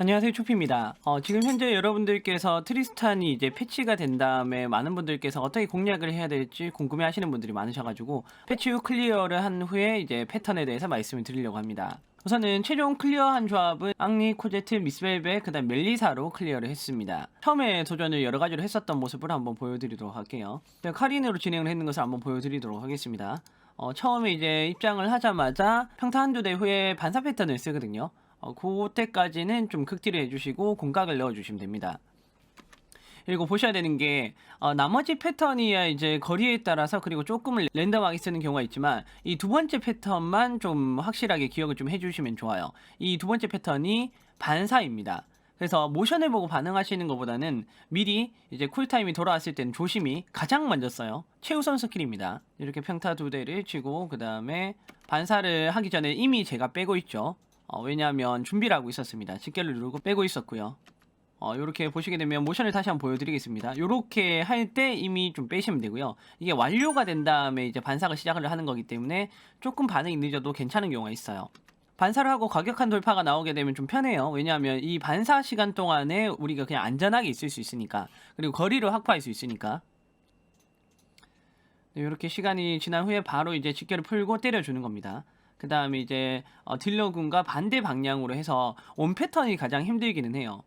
안녕하세요 초피입니다. 어, 지금 현재 여러분들께서 트리스탄이 이제 패치가 된 다음에 많은 분들께서 어떻게 공략을 해야 될지 궁금해 하시는 분들이 많으셔가지고 패치 후 클리어를 한 후에 이제 패턴에 대해서 말씀을 드리려고 합니다. 우선은 최종 클리어한 조합은 앙리, 코제트, 미스벨베, 그다음 멜리사로 클리어를 했습니다. 처음에 도전을 여러 가지로 했었던 모습을 한번 보여드리도록 할게요. 카린으로 진행을 했는 것을 한번 보여드리도록 하겠습니다. 어, 처음에 이제 입장을 하자마자 평타 한두 대 후에 반사 패턴을 쓰거든요. 어, 그때까지는 좀 극딜을 해주시고 공각을 넣어주시면 됩니다. 그리고 보셔야 되는 게 어, 나머지 패턴이야 이제 거리에 따라서 그리고 조금은 랜덤하게 쓰는 경우가 있지만 이 두 번째 패턴만 좀 확실하게 기억을 좀 해주시면 좋아요. 이 두 번째 패턴이 반사입니다. 그래서 모션을 보고 반응하시는 것보다는 미리 이제 쿨타임이 돌아왔을 때는 조심히 가장 먼저 써요. 최우선 스킬입니다. 이렇게 평타 두 대를 치고 그 다음에 반사를 하기 전에 이미 제가 빼고 있죠. 어, 왜냐하면 준비를 하고 있었습니다. 직결을 누르고 빼고 있었고요. 어, 이렇게 보시게 되면 모션을 다시 한번 보여드리겠습니다. 이렇게 할 때 이미 좀 빼시면 되고요. 이게 완료가 된 다음에 이제 반사가 시작을 하는 거기 때문에 조금 반응이 늦어도 괜찮은 경우가 있어요. 반사를 하고 과격한 돌파가 나오게 되면 좀 편해요. 왜냐하면 이 반사 시간 동안에 우리가 그냥 안전하게 있을 수 있으니까 그리고 거리를 확보할 수 있으니까 네, 이렇게 시간이 지난 후에 바로 이제 직결을 풀고 때려주는 겁니다. 그 다음에 이제 어, 딜러군과 반대 방향으로 해서 온 패턴이 가장 힘들기는 해요.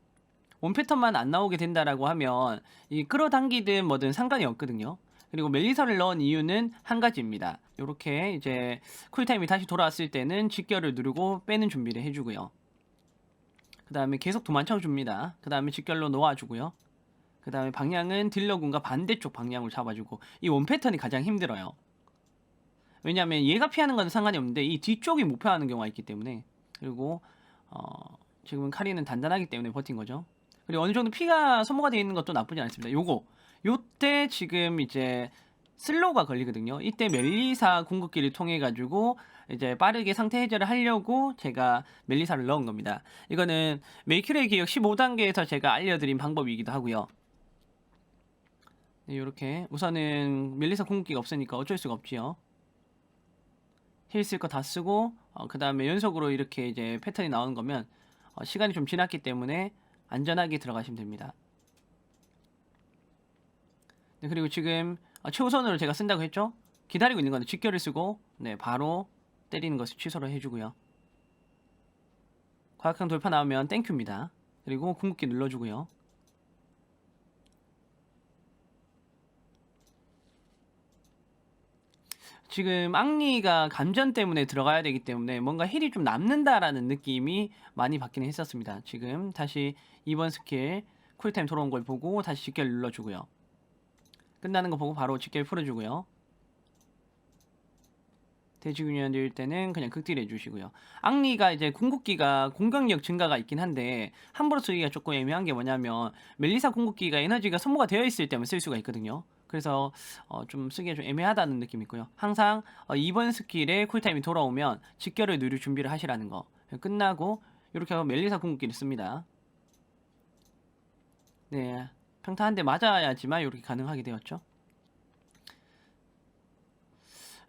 온 패턴만 안 나오게 된다라고 하면 이 끌어당기든 뭐든 상관이 없거든요. 그리고 멜리사를 넣은 이유는 한 가지입니다. 이렇게 이제 쿨타임이 다시 돌아왔을 때는 직결을 누르고 빼는 준비를 해주고요. 그 다음에 계속 도망쳐 줍니다. 그 다음에 직결로 놓아주고요. 그 다음에 방향은 딜러군과 반대쪽 방향으로 잡아주고 이 원 패턴이 가장 힘들어요. 왜냐하면 얘가 피하는 건 상관이 없는데 이 뒤쪽이 못 피하는 경우가 있기 때문에 그리고 어, 지금은 카리는 단단하기 때문에 버틴 거죠. 그리고 어느 정도 피가 소모가 되어 있는 것도 나쁘지 않습니다. 요거 요때 지금 이제 슬로우가 걸리거든요. 이때 멜리사 궁극기를 통해 가지고 이제 빠르게 상태 해제를 하려고 제가 멜리사를 넣은 겁니다. 이거는 메이큐레의 기억 15단계에서 제가 알려드린 방법이기도 하고요. 네, 이렇게 우선은 멜리사 궁극기가 없으니까 어쩔 수가 없지요. 힐 쓸 거 다 쓰고 어, 그 다음에 연속으로 이렇게 이제 패턴이 나오는 거면 어, 시간이 좀 지났기 때문에 안전하게 들어가시면 됩니다. 네, 그리고 지금 어, 최우선으로 제가 쓴다고 했죠? 기다리고 있는 건데 직결을 쓰고 네 바로 때리는 것을 취소를 해주고요. 과학형 돌파 나오면 땡큐입니다. 그리고 궁극기 눌러주고요. 지금 앙리가 감전 때문에 들어가야 되기 때문에 뭔가 힐이 좀 남는다라는 느낌이 많이 받기는 했었습니다. 지금 다시 2번 스킬 쿨타임 돌아온 걸 보고 다시 직결 눌러주고요. 끝나는 거 보고 바로 직결 풀어주고요. 대지균열일 때는 그냥 극딜 해주시고요. 앙리가 이제 궁극기가 공격력 증가가 있긴 한데 함부로 쓰기가 조금 애매한 게 뭐냐면 멜리사 궁극기가 에너지가 소모가 되어 있을 때만 쓸 수가 있거든요. 그래서 어, 좀 쓰기가 좀 애매하다는 느낌이 있고요. 항상 어, 2번 스킬에 쿨타임이 돌아오면 직결을 누릴 준비를 하시라는 거. 끝나고 이렇게 하고 멜리사 궁극기를 씁니다. 네, 평타 한 대 맞아야지만 이렇게 가능하게 되었죠.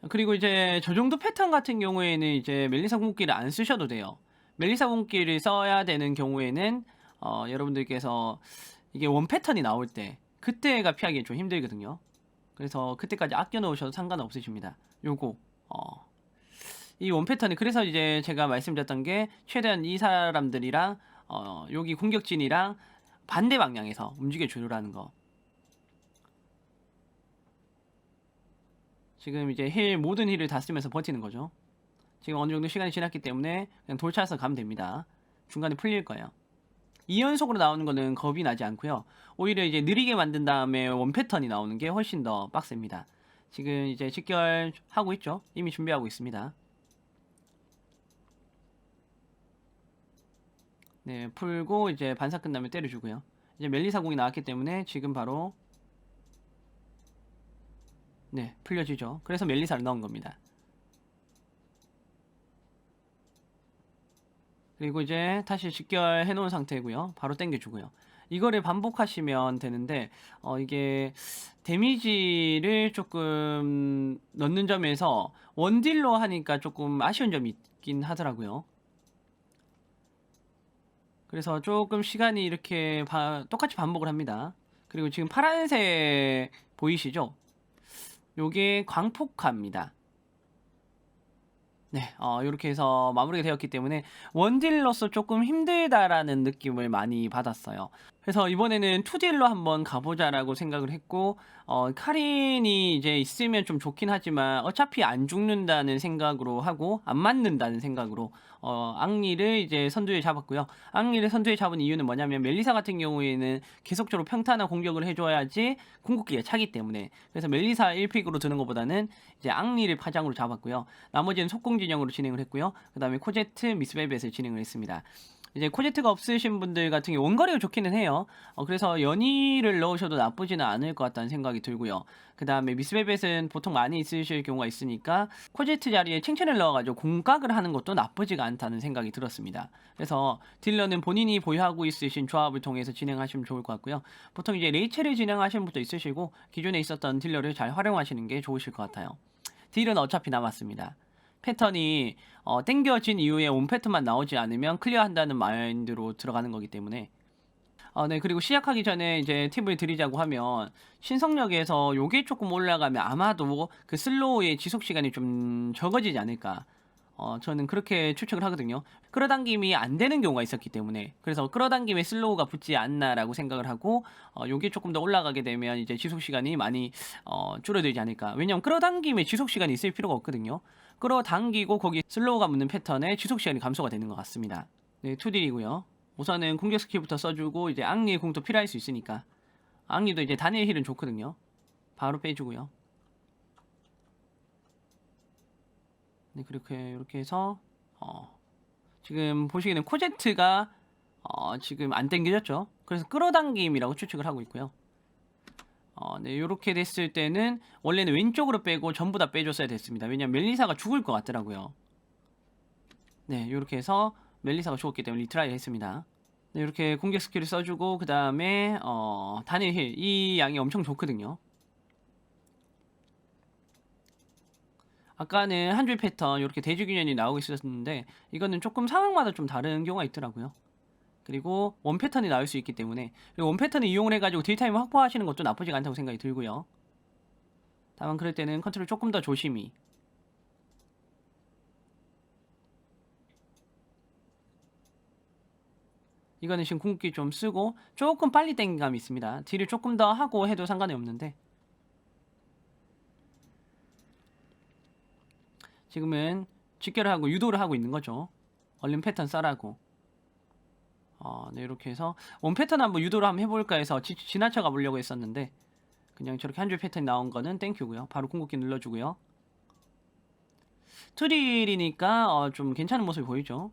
그리고 이제 저 정도 패턴 같은 경우에는 이제 멜리사 궁극기를 안 쓰셔도 돼요. 멜리사 궁극기를 써야 되는 경우에는 어, 여러분들께서 이게 원 패턴이 나올 때 그때가 피하기 좀 힘들거든요. 그래서 그때까지 아껴 놓으셔도 상관없으십니다. 요거 어, 이원 패턴이 그래서 이제 제가 말씀드렸던 게 최대한 이 사람들이랑 어, 여기 공격진이랑 반대 방향에서 움직여 주라는 거. 지금 이제 힐 모든 힐을 다 쓰면서 버티는 거죠. 지금 어느 정도 시간이 지났기 때문에 그냥 돌차서 가면 됩니다. 중간에 풀릴 거예요. 2연속으로 나오는 거는 겁이 나지 않고요. 오히려 이제 느리게 만든 다음에 원 패턴이 나오는 게 훨씬 더 빡셉니다. 지금 이제 직결 하고 있죠. 이미 준비하고 있습니다. 네, 풀고 이제 반사 끝나면 때려주고요. 이제 멜리사 공이 나왔기 때문에 지금 바로 네, 풀려지죠. 그래서 멜리사를 넣은 겁니다. 그리고 이제 다시 직결해 놓은 상태고요. 바로 당겨주고요. 이거를 반복하시면 되는데 어 이게 데미지를 조금 넣는 점에서 원딜로 하니까 조금 아쉬운 점이 있긴 하더라고요. 그래서 조금 시간이 이렇게 바- 똑같이 반복을 합니다. 그리고 지금 파란색 보이시죠? 요게 광폭화입니다. 네, 어, 이렇게 해서 마무리가 되었기 때문에 원딜로서 조금 힘들다라는 느낌을 많이 받았어요. 그래서 이번에는 2딜로 한번 가보자라고 생각을 했고, 어, 카린이 이제 있으면 좀 좋긴 하지만 어차피 안 죽는다는 생각으로 하고, 안 맞는다는 생각으로, 어, 앙리를 이제 선두에 잡았고요. 앙리를 선두에 잡은 이유는 뭐냐면 멜리사 같은 경우에는 계속적으로 평탄한 공격을 해줘야지 궁극기가 차기 때문에. 그래서 멜리사 1픽으로 드는 것보다는 이제 앙리를 파장으로 잡았고요. 나머지는 속공 진영으로 진행을 했고요. 그 다음에 코제트, 미스벨벳을 진행을 했습니다. 이제 코제트가 없으신 분들 같은 경우 원거리가 좋기는 해요. 어, 그래서 연이를 넣으셔도 나쁘지는 않을 것 같다는 생각이 들고요. 그 다음에 미스벨벳은 보통 많이 있으실 경우가 있으니까 코제트 자리에 칭찬을 넣어가지고 공각을 하는 것도 나쁘지가 않다는 생각이 들었습니다. 그래서 딜러는 본인이 보유하고 있으신 조합을 통해서 진행하시면 좋을 것 같고요. 보통 이제 레이첼을 진행하시는 분도 있으시고 기존에 있었던 딜러를 잘 활용하시는 게 좋으실 것 같아요. 딜은 어차피 남았습니다. 패턴이 어, 땡겨진 이후에 온 패턴만 나오지 않으면 클리어한다는 마인드로 들어가는 거기 때문에. 어, 네 그리고 시작하기 전에 이제 팁을 드리자고 하면 신성력에서 요게 조금 올라가면 아마도 그 슬로우의 지속 시간이 좀 적어지지 않을까 어, 저는 그렇게 추측을 하거든요. 끌어당김이 안 되는 경우가 있었기 때문에 그래서 끌어당김에 슬로우가 붙지 않나라고 생각을 하고 어, 요게 조금 더 올라가게 되면 이제 지속 시간이 많이 어, 줄어들지 않을까. 왜냐면 끌어당김에 지속 시간이 있을 필요가 없거든요. 끌어당기고 거기 슬로우가 붙는 패턴에 지속 시간이 감소가 되는 것 같습니다. 네, 2딜이고요. 우선은 공격 스킬부터 써주고 이제 앙리의 공도 필요할 수 있으니까 앙리도 이제 단일 힐은 좋거든요. 바로 빼주고요. 네, 그렇게 이렇게 해서 어, 지금 보시기에는 코제트가 어, 지금 안 땡겨졌죠. 그래서 끌어당김이라고 추측을 하고 있고요. 어, 네, 이렇게 됐을 때는 원래는 왼쪽으로 빼고 전부 다 빼줬어야 됐습니다. 왜냐면 멜리사가 죽을 것 같더라고요. 네, 이렇게 해서 멜리사가 죽었기 때문에 리트라이 했습니다. 네, 이렇게 공격 스킬을 써주고 그 다음에 어, 단일 힐, 이 양이 엄청 좋거든요. 아까는 한 줄 패턴 이렇게 대주균연이 나오고 있었는데 이거는 조금 상황마다 좀 다른 경우가 있더라고요. 그리고 원 패턴이 나올 수 있기 때문에 원 패턴을 이용을 해가지고 딜타임을 확보하시는 것도 나쁘지 않다고 생각이 들고요. 다만 그럴 때는 컨트롤 조금 더 조심히 이거는 지금 궁극기 좀 쓰고 조금 빨리 땡감이 있습니다. 딜을 조금 더 하고 해도 상관이 없는데 지금은 직결을 하고 유도를 하고 있는 거죠. 얼른 패턴 써라고. 어, 네, 이렇게 해서 원 패턴 한번 유도를 한번 해볼까 해서 지, 지나쳐 가 보려고 했었는데 그냥 저렇게 한 줄 패턴 나온 거는 땡큐고요. 바로 궁극기 눌러주고요. 투릴이니까 어, 좀 괜찮은 모습이 보이죠.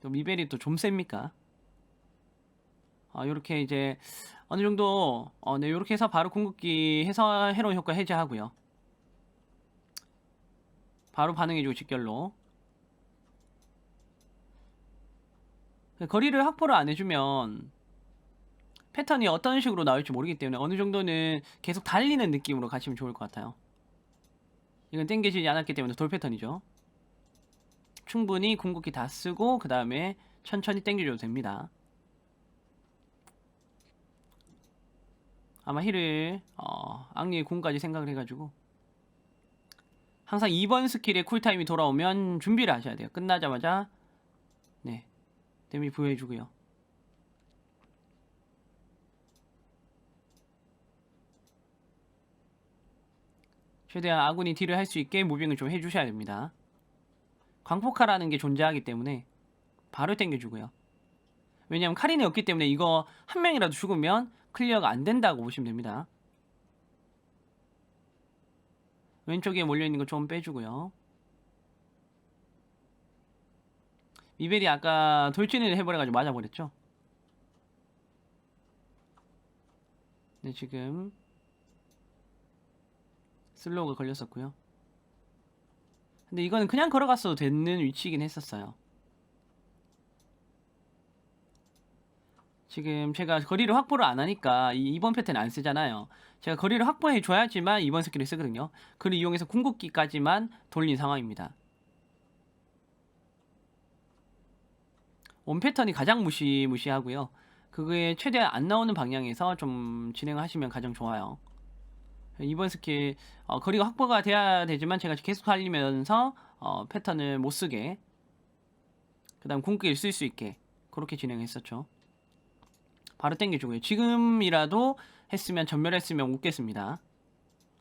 또 미벨이 또 좀 셉니까? 아, 요렇게 이제 어느 정도 어, 네, 요렇게 해서 바로 궁극기 해서 해로 효과 해제하고요. 바로 반응해주고 직결로 거리를 확보를 안 해주면 패턴이 어떤 식으로 나올지 모르기 때문에 어느 정도는 계속 달리는 느낌으로 가시면 좋을 것 같아요. 이건 땡겨지지 않았기 때문에 돌 패턴이죠. 충분히 궁극기 다 쓰고 그 다음에 천천히 땡겨줘도 됩니다. 아마 힐을 어, 앙리의 궁까지 생각을 해가지고 항상 2번 스킬의 쿨타임이 돌아오면 준비를 하셔야 돼요. 끝나자마자 네 데미 부여해주고요. 최대한 아군이 딜을 할 수 있게 무빙을 좀 해주셔야 됩니다. 광폭카라는 게 존재하기 때문에 바로 땡겨주고요. 왜냐하면 카린이 없기 때문에 이거 한 명이라도 죽으면 클리어가 안 된다고 보시면 됩니다. 왼쪽에 몰려있는 거좀 빼주고요. 미벨이 아까 돌진을 해버려가지고 맞아버렸죠? 네, 지금 슬로우가 걸렸었고요. 근데 이거는 그냥 걸어갔어도 되는 위치이긴 했었어요. 지금 제가 거리를 확보를 안 하니까 이 2번 패턴 안 쓰잖아요. 제가 거리를 확보해 줘야지만 2번 스킬을 쓰거든요. 그를 이용해서 궁극기까지만 돌린 상황입니다. 원 패턴이 가장 무시무시하고요. 그게 최대한 안 나오는 방향에서 좀 진행하시면 가장 좋아요. 이번 스킬 어, 거리가 확보가 돼야 되지만 제가 계속 달리면서 어, 패턴을 못 쓰게 그다음 궁극기를 쓸 수 있게 그렇게 진행했었죠. 바로 땡겨주고요. 지금이라도 했으면 전멸했으면 웃겠습니다.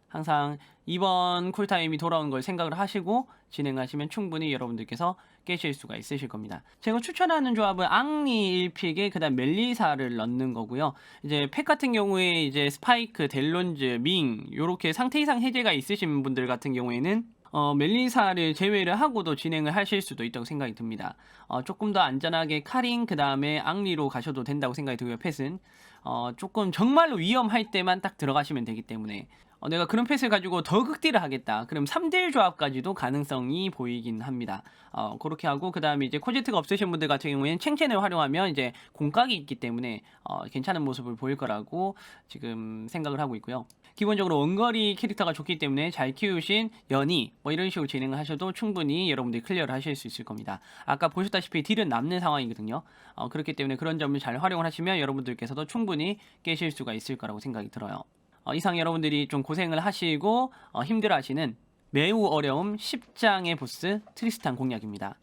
항상 이번 쿨타임이 돌아온 걸 생각을 하시고 진행하시면 충분히 여러분들께서 깨실 수가 있으실 겁니다. 제가 추천하는 조합은 앙리 1픽에 그다음 멜리사를 넣는 거고요. 이제 팩 같은 경우에 이제 스파이크, 델론즈, 밍 요렇게 상태 이상 해제가 있으신 분들 같은 경우에는 어, 멜리사를 제외를 하고도 진행을 하실 수도 있다고 생각이 듭니다. 어, 조금 더 안전하게 카린 그 다음에 앙리로 가셔도 된다고 생각이 들고요. 펫은 어, 조금 정말로 위험할 때만 딱 들어가시면 되기 때문에 어, 내가 그런 펫을 가지고 더 극딜을 하겠다. 그럼 3대1 조합까지도 가능성이 보이긴 합니다. 어, 그렇게 하고 그 다음에 이제 코제트가 없으신 분들 같은 경우에는 챙첸을 활용하면 이제 공각이 있기 때문에 어, 괜찮은 모습을 보일 거라고 지금 생각을 하고 있고요. 기본적으로 원거리 캐릭터가 좋기 때문에 잘 키우신 연이 뭐 이런 식으로 진행을 하셔도 충분히 여러분들이 클리어를 하실 수 있을 겁니다. 아까 보셨다시피 딜은 남는 상황이거든요. 어, 그렇기 때문에 그런 점을 잘 활용을 하시면 여러분들께서도 충분히 깨실 수가 있을 거라고 생각이 들어요. 어, 이상 여러분들이 좀 고생을 하시고 어, 힘들어하시는 매우 어려움 10장의 보스 트리스탄 공략입니다.